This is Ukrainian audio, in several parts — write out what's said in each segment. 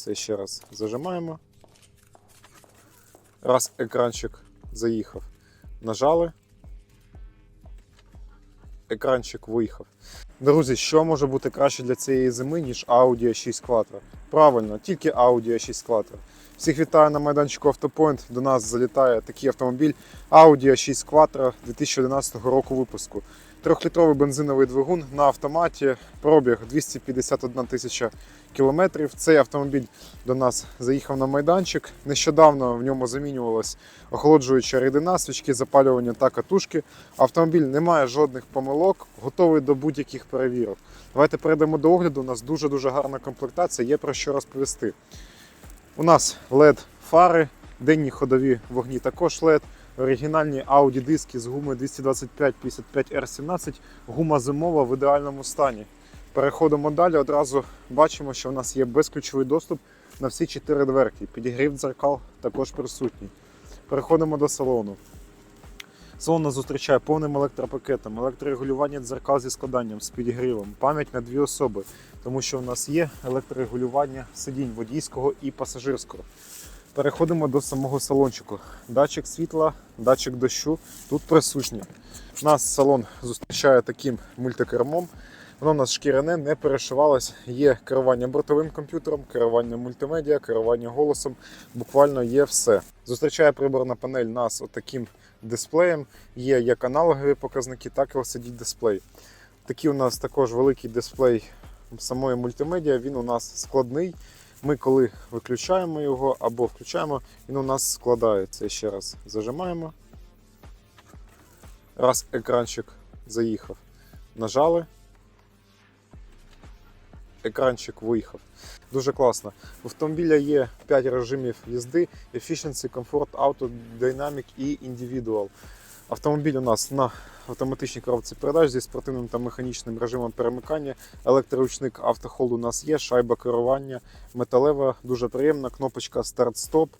Це ще раз зажимаємо. Раз екранчик заїхав. Нажали. Екранчик виїхав. Друзі, що може бути краще для цієї зими, ніж Audi a 6 Quattro? Правильно, тільки Audi a 6 Quattro. Всіх вітаю на майданчику Автопоінт. До нас залітає такий автомобіль Audi a 6 Quattro 2011 року випуску. Трьохлітровий бензиновий двигун на автоматі, пробіг 251 тисяча кілометрів. Цей автомобіль до нас заїхав на майданчик. Нещодавно в ньому замінювалась охолоджуюча рідина, свічки запалювання та катушки. Автомобіль не має жодних помилок, готовий до будь-яких перевірок. Давайте перейдемо до огляду. У нас дуже-дуже гарна комплектація, є про що розповісти. У нас LED фари, денні ходові вогні також LED. Оригінальні Audi диски з гуми 225 55 r 17 гума зимова в ідеальному стані. Переходимо далі. Одразу бачимо, що в нас є безключовий доступ на всі чотири дверки. Підігрів дзеркал також присутній. Переходимо до салону. Салон нас зустрічає повним електропакетом, електрорегулювання дзеркал зі складанням, з підігрівом, пам'ять на дві особи, тому що в нас є електрорегулювання сидінь водійського і пасажирського. Переходимо до самого салончику. Датчик світла, датчик дощу тут присутні. Нас салон зустрічає таким мультикермом. Воно у нас шкіряне, не перешивалось. Є керування бортовим комп'ютером, керування мультимедіа, керування голосом. Буквально є все. Зустрічає приборна панель нас отаким дисплеєм. Є як аналогові показники, так і LCD дисплей. Такий у нас також великий дисплей самої мультимедіа. Він у нас складний. Ми коли виключаємо його або включаємо, він у нас складається. Ще раз зажимаємо. Раз екранчик заїхав. Нажали. Екранчик виїхав. Дуже класно. В автомобіля є 5 режимів їзди: Efficiency, Comfort, Auto, Dynamic і Individual. Автомобіль у нас на автоматичній коробці передач зі спортивним та механічним режимом перемикання. Електроручник автохолд у нас є, шайба керування, металева, дуже приємна, кнопочка старт-стоп.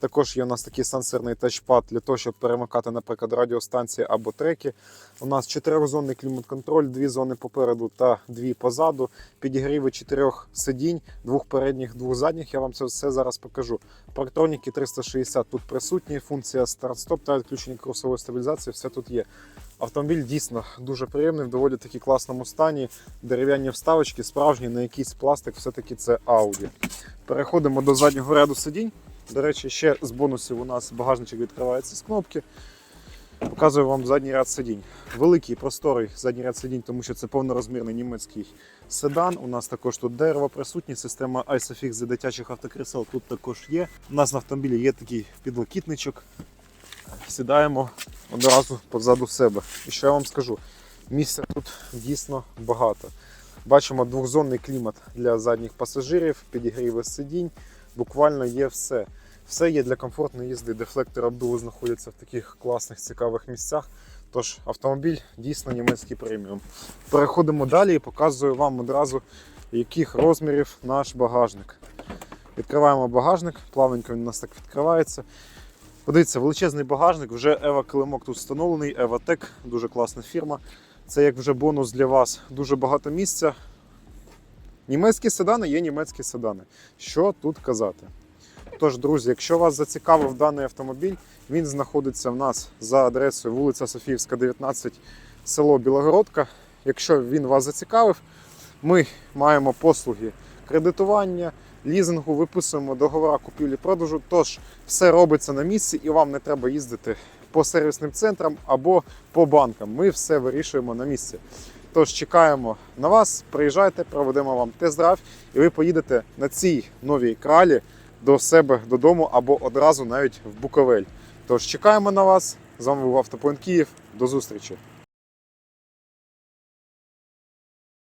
Також є у нас такий сенсорний тачпад для того, щоб перемикати, наприклад, радіостанції або треки. У нас чотирьохзонний клімат-контроль, дві зони попереду та дві позаду. Підігріви чотирьох сидінь, двох передніх, двох задніх. Я вам це все зараз покажу. Парктроніки 360 тут присутні, функція старт-стоп та відключення курсової стабілізації. Все тут є. Автомобіль дійсно дуже приємний, в доволі таки класному стані. Дерев'яні вставочки, справжні, на якийсь пластик, все-таки це Audi. Переходимо до заднього ряду сидінь. До речі, ще з бонусів у нас багажничок відкривається з кнопки. Показую вам задній ряд сидінь. Великий, просторий задній ряд сидінь, тому що це повнорозмірний німецький седан. У нас також тут дерево присутнє, система ISOFIX для дитячих автокрісел тут також є. У нас на автомобілі є такий підлокітничок. Сідаємо одразу позаду себе. І що я вам скажу? Місця тут дійсно багато. Бачимо двохзонний клімат для задніх пасажирів, підігріви сидінь. Буквально є все. Все є для комфортної їзди. Дефлектор обдуву знаходяться в таких класних цікавих місцях. Тож автомобіль дійсно німецький преміум. Переходимо далі і показую вам одразу, яких розмірів наш багажник. Відкриваємо багажник, плавненько він у нас так відкривається. Подивіться, величезний багажник, вже Ева Килимок тут встановлений, Еватек, дуже класна фірма. Це як вже бонус для вас. Дуже багато місця. Німецькі седани є німецькі седани. Що тут казати? Тож, друзі, якщо вас зацікавив даний автомобіль, він знаходиться в нас за адресою вулиця Софіївська, 19, село Білогородка. Якщо він вас зацікавив, ми маємо послуги кредитування, лізингу, виписуємо договори купівлі-продажу. Тож все робиться на місці і вам не треба їздити по сервісним центрам або по банкам. Ми все вирішуємо на місці. Тож чекаємо на вас, приїжджайте, проведемо вам тест-драйв, і ви поїдете на цій новій кралі до себе додому або одразу навіть в Буковель. Тож чекаємо на вас. З вами був Автопоінт Київ. До зустрічі!